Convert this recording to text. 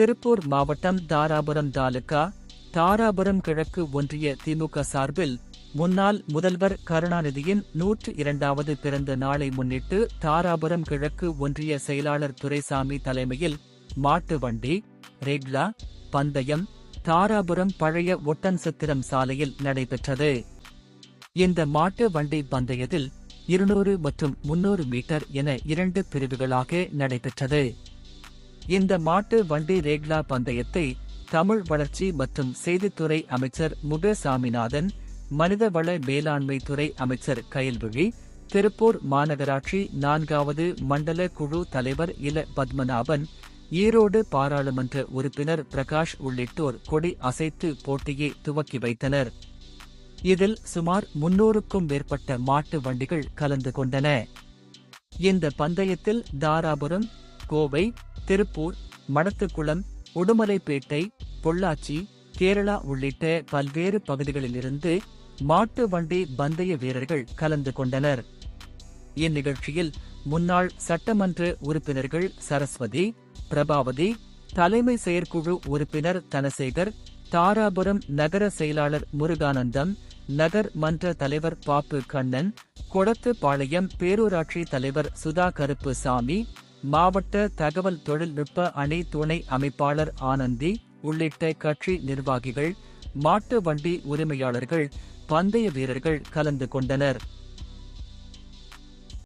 திருப்பூர் மாவட்டம் தாராபுரம் தாலுகா தாராபுரம் கிழக்கு ஒன்றிய திமுக சார்பில் முன்னாள் முதல்வர் கருணாநிதியின் நூற்று இரண்டாவது பிறந்த நாளை முன்னிட்டு தாராபுரம் கிழக்கு ஒன்றிய செயலாளர் துரைசாமி தலைமையில் மாட்டு வண்டி ரெக்லா பந்தயம் தாராபுரம் பழைய ஒட்டன்சத்திரம் சாலையில் நடைபெற்றது. இந்த மாட்டு வண்டி பந்தயத்தில் இருநூறு மற்றும் முன்னூறு மீட்டர் என இரண்டு பிரிவுகளாக நடைபெற்றது. இந்த மாட்டு வண்டி ரேக்லா பந்தயத்தை தமிழ் வளர்ச்சி மற்றும் செய்தித்துறை அமைச்சர் முக சாமிநாதன் மனிதவள மேலாண்மை துறை அமைச்சர் கயல்விழி திருப்பூர் மாநகராட்சி நான்காவது மண்டல குழு தலைவர் இல பத்மநாபன் ஈரோடு பாராளுமன்ற உறுப்பினர் பிரகாஷ் உள்ளிட்டோர் கொடி அசைத்து போட்டியை துவக்கி வைத்தனர். இதில் சுமார் முன்னூறுக்கும் மேற்பட்ட மாட்டு வண்டிகள் கலந்து கொண்டன. இந்த பந்தயத்தில் தாராபுரம் கோவை திருப்பூர் மடத்துக்குளம் உடுமலைப்பேட்டை பொள்ளாச்சி கேரளா உள்ளிட்ட பல்வேறு பகுதிகளிலிருந்து மாட்டு வண்டி பந்தய வீரர்கள் கலந்து கொண்டனர். இந்நிகழ்ச்சியில் முன்னாள் சட்டமன்ற உறுப்பினர்கள் சரஸ்வதி பிரபாவதி தலைமை செயற்குழு உறுப்பினர் தனசேகர் தாராபுரம் நகர செயலாளர் முருகானந்தம் நகர் மன்ற தலைவர் பாப்பு கண்ணன் கொடத்துப்பாளையம் பேரூராட்சி தலைவர் சுதா கருப்புசாமி மாவட்ட தகவல் தொழில்நுட்ப அணி துணை அமைப்பாளர் ஆனந்தி உள்ளிட்ட கட்சி நிர்வாகிகள் மாட்டு வண்டி உரிமையாளர்கள் பந்தய வீரர்கள் கலந்து கொண்டனர்.